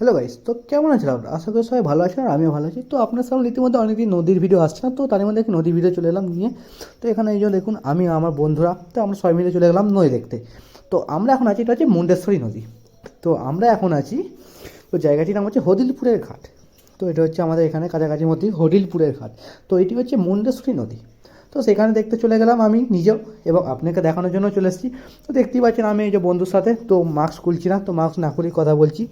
Hello guys তো কেমন আছেন আপনারা? আশা করি সবাই ভালো আছেন আর আমিও ভালো আছি। তো আপনার সামনে ইতিমধ্যে অনেকদিন নদীর ভিডিও আসছে না, তো তার মধ্যে একটি নদীর ভিডিও চলে এলাম নিয়ে। তো এখানে এই যে দেখুন, আমি আমার বন্ধুরা, তো আমরা সবাই মিলে চলে গেলাম নদী দেখতে। তো আমরা এখন আছি, এটা হচ্ছে মুন্ডেশ্বরী নদী। তো আমরা এখন আছি, তো জায়গাটির নাম হচ্ছে হদিলপুরের ঘাট। তো এটা হচ্ছে আমাদের এখানে কাছাকাছির মধ্যে হদিলপুরের ঘাট। তো এটি হচ্ছে মুন্ডেশ্বরী নদী। তো সেখানে দেখতে চলে গেলাম আমি নিজেও এবং আপনাকে দেখানোর জন্য চলে এসেছি। তো দেখতেই পাচ্ছেন আমি এই যে বন্ধুর সাথে, তো মাস্ক খুলছি না, তো মাস্ক না খুলেই কথা বলছি।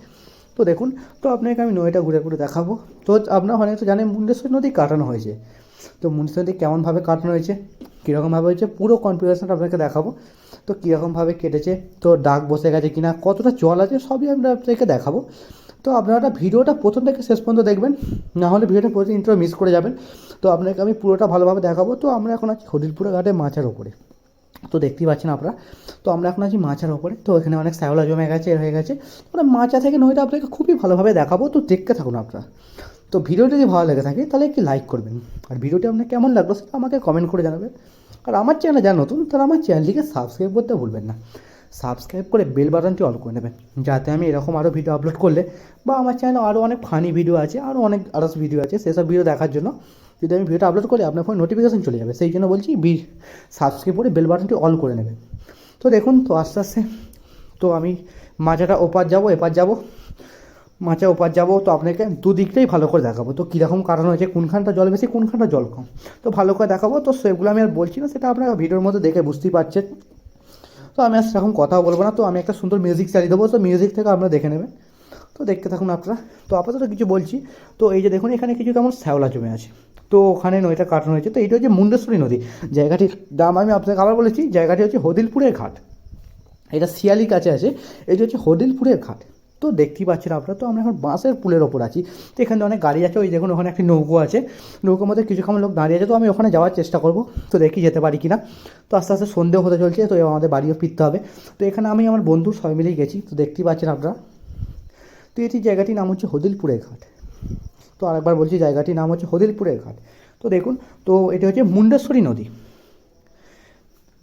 তো দেখুন, তো আপনাকে আমি নদীটা ঘুরে ঘুরে দেখাবো। তো আপনারা তো জানেন মুন্ডেশ্বরী নদী কাটানো হয়েছে। তো মুন্ডেশ্বরী নদী কেমনভাবে কাটানো হয়েছে, কীরকমভাবে হয়েছে, পুরো কনফিগারেশনটা আপনাকে দেখাবো। তো কীরকমভাবে কেটেছে, তো ডাক বসে গেছে কিনা, কতটা জল আছে, সবই আমরা আপনাকে দেখাবো। তো আপনারা ভিডিওটা প্রথম থেকে শেষ পর্যন্ত দেখবেন, না হলে ভিডিওটা প্রতি ইন্টারো মিস করে যাবেন। তো আপনাকে আমি পুরোটা ভালোভাবে দেখাবো। তো আমরা এখন আছি হরিলপুরা ঘাটে মাছের ওপরে। তো দেখতেই পাচ্ছেন আপনারা। তো আমরা এখন আছি মাচার ওপরে। তো এখানে অনেক শ্যাওলা জমে গেছে, হয়ে গেছে। আমরা মাচা থেকে নদীটা আপনাকে খুবই ভালোভাবে দেখাবো। তো দেখতে থাকুন আপনারা। তো ভিডিওটি যদি ভালো লেগে থাকে, তাহলে একটি লাইক করবেন। আর ভিডিওটি আপনার কেমন লাগল সেটা আমাকে কমেন্ট করে জানাবেন। আর আমার চ্যানেলে যারা নতুন, তারা আমার চ্যানেলটিকে সাবস্ক্রাইব করতে ভুলবেন না। সাবস্ক্রাইব করে বেল বাটনটি অল করে নেবেন। যাতে আমি এরকম আরও ভিডিও আপলোড করলে বা আমার চ্যানেলে আরও অনেক ফানি ভিডিও আছে আরও অনেক আদার্স ভিডিও আছে, সেসব ভিডিও দেখার জন্য যদি আমি ভিডিওটা আপলোড করি, আপনার ফোনে নোটিফিকেশন চলে যাবে। সেই জন্য বলছি বি সাবস্ক্রাইব করে বেল বাটনটি অল করে নেবে তো দেখুন, তো আস্তে আস্তে, তো আমি মাচাটা ওপার যাব, এপার যাব। মাচা ওপার যাব, তো আপনাকে দুদিকটাই ভালো করে দেখাবো। তো কীরকম কারণ হয়েছে, কোনখানটা জল বেশি, কোনখানটা জল কম। তো ভালো করে দেখাবো, তো সেগুলো আমি আর বলছি না, সেটা আপনারা ভিডিওর মধ্যে দেখে বুঝতেই পারছেন। তো আমি আর সেরকম কথাও বলব না, তো আমি একটা সুন্দর মিউজিক চালিয়ে দেবো, তো মিউজিক থেকে আপনারা দেখে নেবেন। তো দেখতে থাকুন আপনারা। তো আপাতত কিছু বলছি, তো এই যে দেখুন, এখানে কিছু কেমন শ্যাওলা জমে আছে। তো ওখানে নদীটা কাটানো হয়েছে। তো এইটা হচ্ছে মুন্ডেশ্বরী নদী। জায়গাটির দাম আমি আপনাকে আবার বলেছি, জায়গাটি হচ্ছে হদিলপুরের ঘাট। এটা শিয়ালির কাছে আছে, এটি হচ্ছে হদিলপুরের ঘাট। তো দেখতেই পাচ্ছেন আপনারা, তো আমরা এখন বাঁশের পুলের ওপর আছি। তো এখানে অনেক গাড়ি আছে, ওই দেখুন ওখানে একটি নৌকো আছে। নৌকোর মধ্যে কিছু কম লোক দাঁড়িয়ে আছে, তো আমি ওখানে যাওয়ার চেষ্টা করব। তো দেখি যেতে পারি কিনা। তো আস্তে আস্তে সন্ধেও হতে চলছে, তো আমাদের বাড়িও ফিরতে হবে। তো এখানে আমি আমার বন্ধু সবাই মিলেই গেছি, তো দেখতেই পাচ্ছেন আপনারা। তো এটি জায়গাটির নাম হচ্ছে হদিলপুরের ঘাট। তো আরেকবার বলছি, জায়গাটির নাম হচ্ছে হদিলপুরের ঘাট। তো দেখুন, তো এটি হচ্ছে মুন্ডেশ্বরী নদী।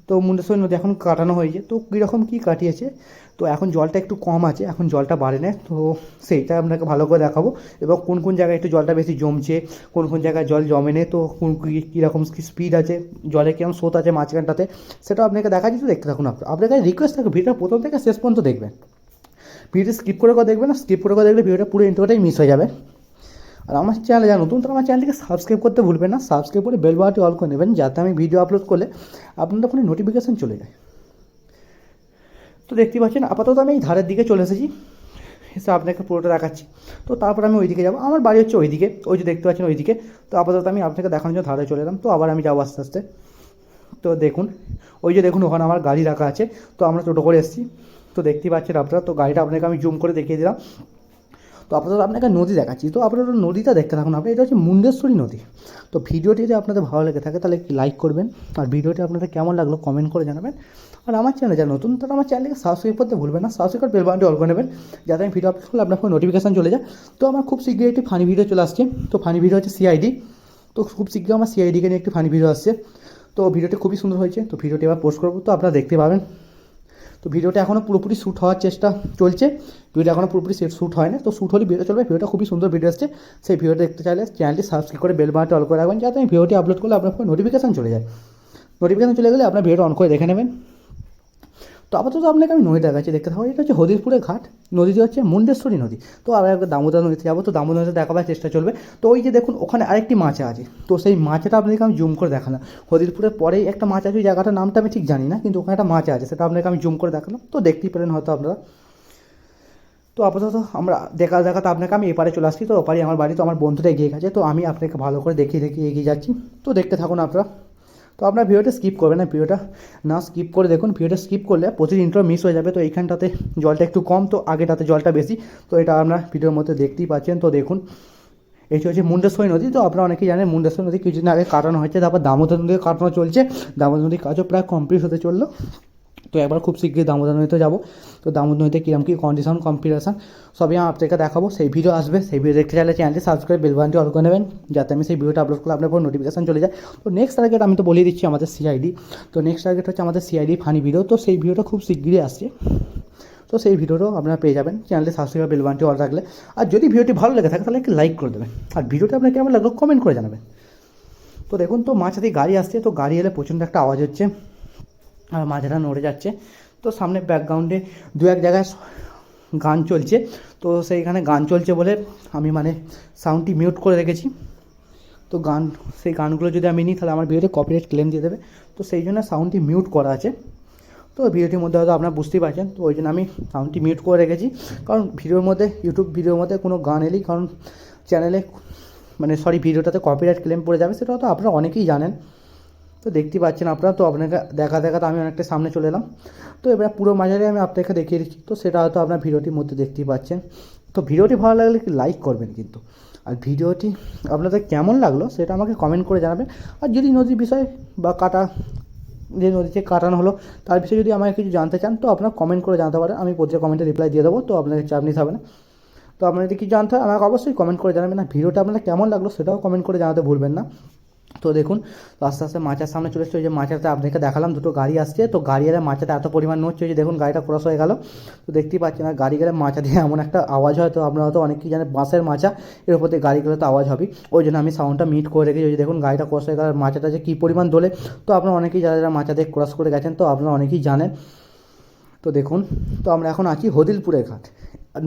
তো মুন্ডেশ্বরী নদী এখন কাটানো হয়েছে। তো কীরকম কী কাটিয়েছে? তো এখন জলটা একটু কম আছে, এখন জলটা বাড়ে না। তো সেইটা আপনাকে ভালো করে দেখাবো। এবং কোন কোন জায়গায় একটু জলটা বেশি জমছে, কোন কোন জায়গায় জল জমে নেই তো কোন কী- কীরকম স্পিড আছে, জলে কেমন স্রোত আছে মাঝখানটাতে, সেটাও আপনাকে দেখাচ্ছি। তো দেখতে থাকুন আপনার। আপনার কাছে রিকোয়েস্ট থাকে ভিডিওটা প্রথম থেকে শেষ পর্যন্ত দেখবেন। ভিডিও স্কিপ করে করে দেখবেন স্কিপ করে করে দেখলে ভিডিওটা পুরো ইন্টারটাই মিস হয়ে যাবে। আর আমার চ্যানেলে যা নতুন তো আমার চ্যানেলটিকে সাবস্ক্রাইব করতে ভুলবেন না। সাবস্ক্রাইব করে বেল বাটনটি অল করে নেবেন, যাতে আমি ভিডিও আপলোড করলে আপনাদের ফোনে নোটিফিকেশান চলে যায়। তো দেখতে পাচ্ছেন, আপাতত আমি এই ধারের দিকে চলে এসেছি। এসে আপনাকে পুরোটা দেখাচ্ছি। তো তারপর আমি ওইদিকে যাব। আমার বাড়ি হচ্ছে ওইদিকে, ওই যে দেখতে পাচ্ছেন ওইদিকে। তো আপাতত আমি আপনাকে দেখানোর জন্য ধারে চলে এলাম। তো আবার আমি যাব আস্তে আস্তে। তো দেখুন, ওই যে দেখুন, ওখানে আমার গাড়ি রাখা আছে। তো আমরা টোটো করে এসেছি। তো দেখতেই পাচ্ছেন আপনারা, তো গাড়িটা আপনাকে আমি জুম করে দেখিয়ে দিলাম। আপাতত আপনাকে নদী দেখাচ্ছি। তো আপনারা নদীটা দেখতে থাকুন আপনি। এটা হচ্ছে মুন্ডেশ্বরী নদী। তো ভিডিওটি যদি আপনাদের ভালো লেগে থাকে, তাহলে একটি লাইক করবেন। আর ভিডিওটি আপনাদের কেমন লাগল কমেন্ট করে জানাবেন। আর আমার চ্যানেলে যা নতুন, তারা আমার চ্যানেলকে সাবস্ক্রাইব করতে ভুলবেন না। সাবস্ক্রাইব করে বেল বাটনটি অল করে নেবেন। যাতে আমি ভিডিও আপলোড করলে আপনার ফোন নোটিফিকেশান চলে যায়। তো আমার খুব শীঘ্রই একটি ফানি ভিডিও চলে আসছে। তো ফানি ভিডিও হচ্ছে সিআইডি তো খুব শীঘ্রই আমার সিআইডিকে নিয়ে একটি ফানি ভিডিও আসছে। তো ভিডিওটি খুবই সুন্দর হয়েছে। তো ভিডিওটি এবার পোস্ট করব। তো আপনারা দেখতে পাবেন। তো ভিডিওটা এখনও পুরোপুরি শ্যুট হওয়ার চেষ্টা চলছে। ভিডিওটা এখনও পুরোপুরি শ্যুট হয় না তো শ্যুট হলে ভিডিও চলবে। ভিডিওটা খুবই সুন্দর ভিডিও আসছে সেই ভিডিও দেখতে চাইলে চ্যানেলটি সাবস্ক্রাইব করে বেল বাটনটি অল করে রাখবেন। যাতে আমি ভিডিওটি আপলোড করলে আপনার ফোনে নোটিফিকেশান চলে যায়। নোটিফিকেশান চলে গেলে আপনার ভিডিওটা অন করে দেখে নেবেন। তো আপাতত আপনাকে আমি নদী দেখাচ্ছি, দেখতে থাকব এটা হচ্ছে হদিরপুরের ঘাট, নদীটি হচ্ছে মুন্ডেশ্বরী নদী। তো আবার একবার দামোদর নদীতে যাব, তো দামোদর নদীতে দেখাবার চেষ্টা চলবে। তো ওই যে দেখুন, ওখানে আরেকটি মাছ আছে। তো সেই মাছটা আপনাকে আমি জুম করে দেখালাম। হদিরপুরের পরেই একটা মাছ আছে, ওই জায়গাটার নামটা আমি ঠিক জানি না, কিন্তু ওখানে একটা মাছ আছে, সেটা আপনাকে আমি জুম করে দেখালাম। তো দেখতেই পেলেন হয়তো আপনারা। তো আপাতত আমরা দেখা, দেখাতে আপনাকে আমি এপারে চলে আসছি। তো ওপারে আমার বাড়ি, তো আমার বন্ধুটা এগিয়ে গেছে। তো আমি আপনাকে ভালো করে দেখিয়ে দেখিয়ে এগিয়ে যাচ্ছি। তো দেখতে থাকুন আপনারা। তো আপনার ভিডিওটা স্কিপ করবেন না, ভিডিওটা না স্কিপ করে দেখুন, ভিডিওটা স্কিপ করলে প্রতিটি ইন্ট্রো মিস হয়ে যাবে। তো এইখানটাতে জলটা একটু কম, তো আগেটাতে জলটা বেশি, তো এটা আপনার ভিডিওর মধ্যে দেখতেই পাচ্ছেন। তো দেখুন এটি হচ্ছে মুন্ডেশ্বরী নদী। তো আপনারা অনেকেই জানেন মুন্ডেশ্বরী নদী কিছুদিন আগে কাটানো হয়েছে, তারপর দামোদর নদী কাটানো চলছে। দামোদর নদীর কাজও প্রায় কমপ্লিট হতে চলল। তো একবার খুব শীঘ্রই দামোদর নদীতে যাব। তো দামোদর নদীতে কীরকম কী কন্ডিশন কম্পিটিশন সবই আমি আপনাকে দেখাবো। সেই ভিডিও আসবে, সেই ভিডিও দেখতে চাইলে চ্যানেলটি সাবস্ক্রাইব বেল বাটনটি অল করে নেবেন, যাতে আমি সেই ভিডিওটা আপলোড করলে আপনার পর নোটিফিকেশন চলে যায়। তো নেক্সট টার্গেট আমি তো বলিয়ে দিচ্ছি আমাদের সিআইডি তো নেক্সট টার্গেট হচ্ছে আমাদের সিআইডি ফানি ভিডিও তো সেই ভিডিওটা খুব শীঘ্রই আসছে। তো সেই ভিডিওটাও আপনারা পেয়ে যাবেন। চ্যানেলে সাবস্ক্রাইব বেল বাটনটি অল রাখলে আর যদি ভিডিওটি ভালো লেগে থাকে, তাহলে একটি লাইক করে দেবেন। আর ভিডিওটা আপনার কেমন লাগল কমেন্ট করে জানাবেন। তো দেখুন, তো মাঝাতে গাড়ি আসছে। তো গাড়ি এলে প্রচণ্ড একটা আওয়াজ হচ্ছে। আর মাঝাটা নড়ে যাচ্ছে। তো সামনে ব্যাকগ্রাউন্ডে দু এক জায়গায় গান চলছে। তো সেইখানে গান চলছে বলে আমি মানে সাউন্ডটি মিউট করে রেখেছি। তো গান, সেই গানগুলো যদি আমি নিই তাহলে আমার ভিডিওতে কপিরাইট ক্লেম দিয়ে দেবে। তো সেই জন্য সাউন্ডটি মিউট করা আছে। তো ভিডিওটির মধ্যে হয়তো আপনারা বুঝতেই পারছেন। তো ওই জন্য আমি সাউন্ডটি মিউট করে রেখেছি। কারণ ভিডিওর মধ্যে ইউটিউব ভিডিওর মধ্যে কোনো গান এলেই, কারণ চ্যানেলে মানে সরি ভিডিওটাতে কপিরাইট ক্লেম পড়ে যাবে, সেটা তো আপনারা অনেকেই জানেন। তো দেখতেই পাচ্ছেন আপনারা। তো আপনাকে দেখা দেখাতে আমি অনেকটা সামনে চলে এলাম। তো এবার পুরো মাঝারে আমি আপনাকে দেখিয়ে দিচ্ছি। তো সেটা হয়তো আপনার ভিডিওটির মধ্যে দেখতেই পাচ্ছেন। তো ভিডিওটি ভালো লাগলে লাইক করবেন কিন্তু। আর ভিডিওটি আপনাদের কেমন লাগল সেটা আমাকে কমেন্ট করে জানাবেন। আর যদি নদীর বিষয় বা কাটা, যে নদীতে কাটানো হলো, তার বিষয়ে যদি আমাকে কিছু জানতে চান, তো আপনারা কমেন্ট করে জানতে পারেন। আমি প্রত্যেক কমেন্টে রিপ্লাই দিয়ে দেবো। তো আপনাকে চাপ নিতে হবে না। তো আপনাদের কিছু জানতে হয়, আমাকে অবশ্যই কমেন্ট করে জানাবেন। না ভিডিওটা আপনাদের কেমন লাগল সেটাও কমেন্ট করে জানাতে ভুলবেন না। তো দেখুন, তো আস্তে আস্তে মাচার সামনে চলে এসছে। ওই যে মাচাতে আপনাকে দেখালাম, দুটো গাড়ি আসছে। তো গাড়ি এলে মাচাতে এত পরিমাণ ওই যে দেখুন, গাড়িটা ক্রস হয়ে গেল। তো দেখতেই পাচ্ছেন, আর গাড়ি গেলে মাচা দিয়ে এমন একটা আওয়াজ হয়, তো আপনারা হয়তো অনেকেই জানেন বাসের মাচা, এর উপর দিয়ে গাড়ি গেলে তো আওয়াজ হবে। ওই জন্য আমি সাউন্ডটা মিট করে রেখেছি। ওই যে দেখুন, গাড়িটা ক্রস হয়ে গেল মাচাটা যে কী পরিমাণ দোলে, তো আপনারা অনেকেই যারা যারা মাচা দিয়ে ক্রস করে গেছেন, তো আপনারা অনেকেই জানেন। তো দেখুন, তো আমরা এখন আছি হদিলপুরের ঘাট।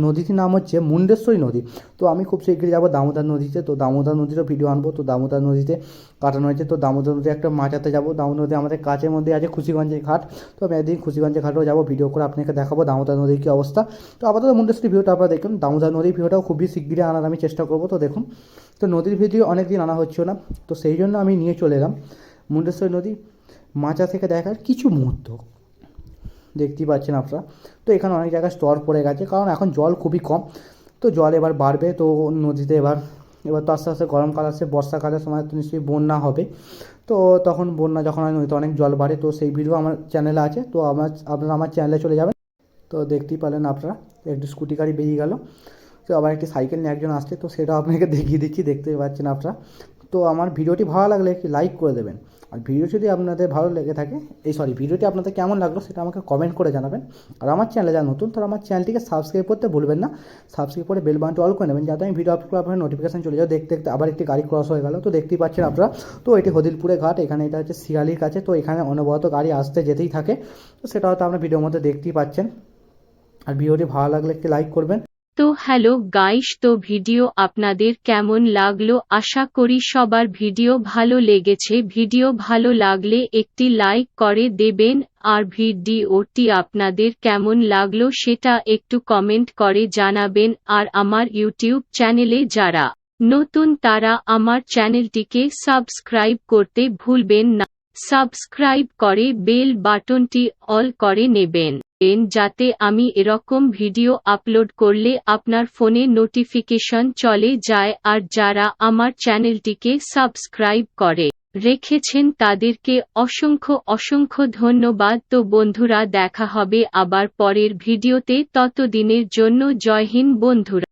নদীটির নাম হচ্ছে মুন্ডেশ্বরী নদী। তো আমি খুব শীঘ্রই যাব দামোদর নদীতে। তো দামোদর নদীরও ভিডিও আনব। তো দামোদর নদীতে কাটানো হয়েছে। তো দামোদর নদী একটা মাচাতে যাব। দামোদর নদী আমাদের কাছের মধ্যে আছে খুশিগঞ্জের ঘাট। তো আমি একদিন খুশিগঞ্জের ঘাটেও যাব। ভিডিও করে আপনাকে দেখাবো দামোদর নদীর কী অবস্থা। তো আপাতত মুন্ডেশ্বরী ভিডিওটা আপনারা দেখুন। দামোদর নদীর ভিডিওটাও খুবই শীঘ্রই আনার আমি চেষ্টা করব। তো দেখুন, তো নদীর ভিডিও অনেক দিন আনা হচ্ছিল না। তো সেই জন্য আমি নিয়ে চলে এলাম মুন্ডেশ্বরী নদী মাচা থেকে দেখার কিছু মুহূর্ত। দেখতেই পাচ্ছেন আপনারা। তো এখানে অনেক জায়গায় স্তর পড়ে গেছে, কারণ এখন জল খুবই কম। তো জল এবার বাড়বে, তো নদীতে এবার এবার তো আস্তে আস্তে গরমকাল আসছে, বর্ষাকালের সময় তো নিশ্চয়ই বন্যা হবে। তো তখন বন্যা যখন হয়, নদীতে অনেক জল বাড়ে, তো সেই ভিডিও আমার চ্যানেলে আছে, তো আমার, আপনারা আমার চ্যানেলে চলে যাবেন। তো দেখতেই পেলেন আপনারা, একটু স্কুটি গাড়ি বেরিয়ে গেল। তো আবার একটি সাইকেল নিয়ে একজন আসছে, তো সেটা আপনাকে দেখিয়ে দিচ্ছি দেখতে পাচ্ছেন আপনারা। তো আমার ভিডিওটি ভালো লাগলে একটি লাইক করে দেবেন। আর ভিডিও যদি আপনাদের ভালো লেগে থাকে, এই সরি ভিডিওটি আপনাদের কেমন লাগল সেটা আমাকে কমেন্ট করে জানাবেন। আর আমার চ্যানেলে যারা নতুন, তারা আমার চ্যানেলটিকে সাবস্ক্রাইব করতে ভুলবেন না। সাবস্ক্রাইব করে বেল বাটনটি অল করে নেবেন, যাতে আমি ভিডিও আপলোড আপনার নোটিফিকেশান চলে যাও দেখতে দেখতে আবার একটি গাড়ি ক্রস হয়ে গেল। তো দেখতেই পাচ্ছেন আপনারা। তো এটি হদিলপুরে ঘাট, এখানে এটা হচ্ছে শিয়ালির কাছে। তো এখানে অনবরত গাড়ি আসতে যেতেই থাকে। তো সেটা হয়তো আপনার ভিডিওর মধ্যে দেখতেই পাচ্ছেন। আর ভিডিওটি ভালো লাগলে একটি লাইক করবেন। তো হ্যালো গাইস, তো ভিডিও আপনাদের কেমন লাগল? আশা করি সবার ভিডিও ভালো লেগেছে। ভিডিও ভালো লাগলে একটি লাইক করে দেবেন। আর ভিডিওটি আপনাদের কেমন লাগল সেটা একটু কমেন্ট করে জানাবেন। আর আমার ইউটিউব চ্যানেলে যারা নতুন তারা আমার চ্যানেলটিকে সাবস্ক্রাইব করতে ভুলবেন না। সাবস্ক্রাইব করে বেল বাটনটি অল করে নেবেন। এন যাতে আমি এরকম ভিডিও আপলোড করলে আপনার ফোনে নোটিফিকেশন চলে যায় আর যারা আমার চ্যানেলটিকে সাবস্ক্রাইব করে রেখেছেন তাদেরকে অসংখ্য অসংখ্য ধন্যবাদ। তো বন্ধুরা, দেখা হবে আবার পরের ভিডিওতে। ততদিনের জন্য জয় হিন্দ বন্ধুরা।